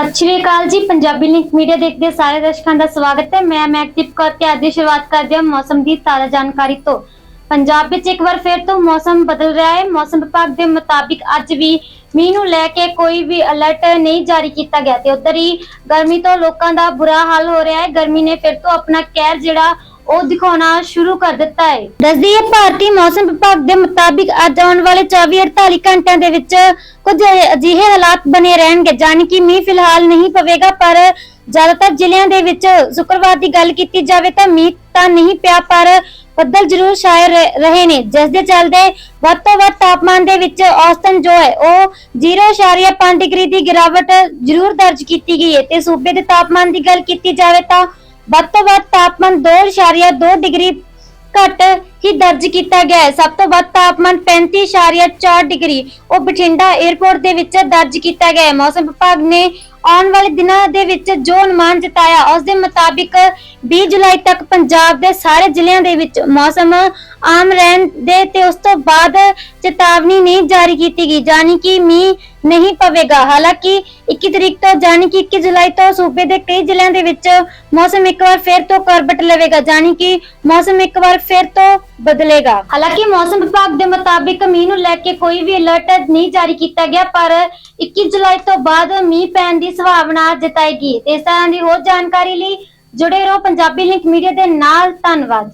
ਸਤਿ ਸ਼੍ਰੀ ਅਕਾਲ ਜੀ। Punjabi link media ਦੇਖਦੇ ਸਾਰੇ ਦਰਸ਼ਕਾਂ ਦਾ ਸਵਾਗਤ ਹੈ। ਮੈਂ ਮੈਕਦੀਪ ਕੌਰ ਤੇ ਅੱਜ ਦੀ ਸ਼ੁਰੂਆਤ ਕਰਦੇ ਹਾਂ ਮੌਸਮ ਦੀ ਤਾਜ਼ਾ ਜਾਣਕਾਰੀ ਤੋਂ। ਪੰਜਾਬ ਵਿੱਚ ਇੱਕ ਵਾਰ ਫਿਰ ਤੋਂ ਮੌਸਮ ਬਦਲ ਰਿਹਾ ਹੈ। ਮੌਸਮ ਵਿਭਾਗ ਦੇ ਮੁਤਾਬਿਕ ਅੱਜ ਵੀ ਮੀਂਹ ਨੂੰ ਲੈ ਕੇ ਕੋਈ ਵੀ ਅਲਰਟ ਨਹੀਂ ਜਾਰੀ ਕੀਤਾ ਗਿਆ ਤੇ ਉਧਰ ਹੀ ਗਰਮੀ ਤੋਂ ਲੋਕਾਂ ਦਾ ਬੁਰਾ ਹਾਲ ਹੋ ਰਿਹਾ ਹੈ। ਗਰਮੀ ਨੇ ਫਿਰ ਤੋਂ ਆਪਣਾ ਕਹਿਰ ਜਿਹੜਾ ਉਹ ਦਿਖਾਉਣਾ ਸ਼ੁਰੂ ਕਰ ਦਿੱਤਾ ਹੈ ਦੱਸਦੀ ਹੈ ਭਾਰਤੀ ਮੌਸਮ ਵਿਭਾਗ ਦੇ ਮੁਤਾਬਿਕ ਅੱਜ ਆਉਣ ਵਾਲੇ 24-48 ਘੰਟਿਆਂ ਦੇ ਵਿੱਚ ਕੁਝ ਅਜਿਹੇ ਹਾਲਾਤ ਬਣੇ ਰਹਿਣਗੇ, ਜਾਣੀ ਕਿ ਮੀਂਹ ਫਿਲਹਾਲ ਨਹੀਂ ਪਵੇਗਾ, ਪਰ ਜ਼ਿਆਦਾਤਰ ਜ਼ਿਲ੍ਹਿਆਂ ਦੇ ਵਿੱਚ ਸ਼ੁੱਕਰਵਾਰ ਦੀ ਗੱਲ ਕੀਤੀ ਜਾਵੇ ਤਾਂ ਮੀਂਹ ਤਾਂ ਨਹੀਂ ਪਿਆ, ਪਰ ਬੱਦਲ ਜ਼ਰੂਰ ਛਾਏ ਰਹੇ- ਰਹੇ ਨੇ। ਜਿਸ ਦੇ ਚੱਲਦੇ ਵੱਧ ਤੋਂ ਵੱਧ ਤਾਪਮਾਨ ਦੇ ਵਿੱਚ ਔਸਤਨ ਜੋ ਹੈ, ਉਹ 0.5 ਡਿਗਰੀ ਦੀ ਗਿਰਾਵਟ ਜ਼ਰੂਰ ਦਰਜ ਕੀਤੀ ਗਈ ਹੈ। ਤੇ ਸੂਬੇ ਦੇ ਤਾਪਮਾਨ ਦੀ ਗੱਲ ਕੀਤੀ ਜਾਵੇ ਤਾਂ ਵੱਧ ਤੋਂ ਵੱਧ ਤਾਪਮਾਨ 2.2 ਡਿਗਰੀ ਘੱਟ ਹੀ ਦਰਜ ਕੀਤਾ ਗਿਆ ਹੈ। ਸਭ ਤੋਂ ਵੱਧ ਤਾਪਮਾਨ 35.4 ਡਿਗਰੀ। ਉਹ ਬਠਿੰਡਾ 에ਅਰਪੋਰਟ ਦੇ ਵਿੱਚ ਦਰਜ ਕੀਤਾ ਗਿਆ ਹੈ। ਮੌਸਮ ਵਿਭਾਗ ਨੇ ਆਉਣ ਵਾਲੇ ਦਿਨਾਂ ਦੇ ਵਿੱਚ ਜੋ ਅਨੁਮਾਨ ਜਤਾਇਆ, ਉਸ ਦੇ ਮੁਤਾਬਿਕ 20 ਜੁਲਾਈ ਤੱਕ ਪੰਜਾਬ ਦੇ ਸਾਰੇ ਜ਼ਿਲ੍ਹਿਆਂ ਦੇ ਵਿੱਚ ਮੌਸਮ ਆਮ ਰਹਿਣ ਦੇ ਤੇ ਉਸ ਤੋਂ ਬਾਅਦ ਚੇਤਾਵਨੀ ਨਹੀਂ ਜਾਰੀ ਕੀਤੀ ਗਈ ਜਾਨੀ ਕਿ ਮੀਂਹ ਨਹੀਂ ਪਵੇਗਾ। ਹਾਲਾਂਕਿ 21 ਤਰੀਕ ਤੋਂ ਜਾਨੀ ਕਿ 21 ਜੁਲਾਈ ਤੋਂ ਸੂਬੇ ਦੇ ਕਈ ਜ਼ਿਲ੍ਹਿਆਂ ਦੇ ਵਿੱਚ ਮੌਸਮ ਇੱਕ ਵਾਰ ਫਿਰ ਤੋਂ ਕਰਵਟ ਲਵੇਗਾ ਜਾਨੀ ਕਿ ਮੌਸਮ ਇੱਕ ਵਾਰ ਫਿਰ ਤੋਂ ਬਦਲੇਗਾ। ਹਾਲਾਂਕਿ ਮੌਸਮ ਵਿਭਾਗ ਦੇ ਮੁਤਾਬਿਕ ਮੀਂਹ ਨੂੰ ਲੈ ਕੇ ਕੋਈ ਵੀ ਅਲਰਟ ਨਹੀਂ ਜਾਰੀ ਕੀਤਾ ਗਿਆ, ਪਰ 21 ਜੁਲਾਈ ਤੋਂ ਬਾਅਦ ਮੀਂਹ ਪੈਣ ਦੀ ਸੰਭਾਵਨਾ ਜਤਾਈ ਗਈ ਤੇ ਇਸ ਤਰ੍ਹਾਂ ਦੀ ਹੋਰ ਜਾਣਕਾਰੀ ਲਈ ਜੁੜੇ ਰਹੋ ਪੰਜਾਬੀ ਲਿੰਕ ਮੀਡੀਆ ਦੇ ਨਾਲ। ਧੰਨਵਾਦ।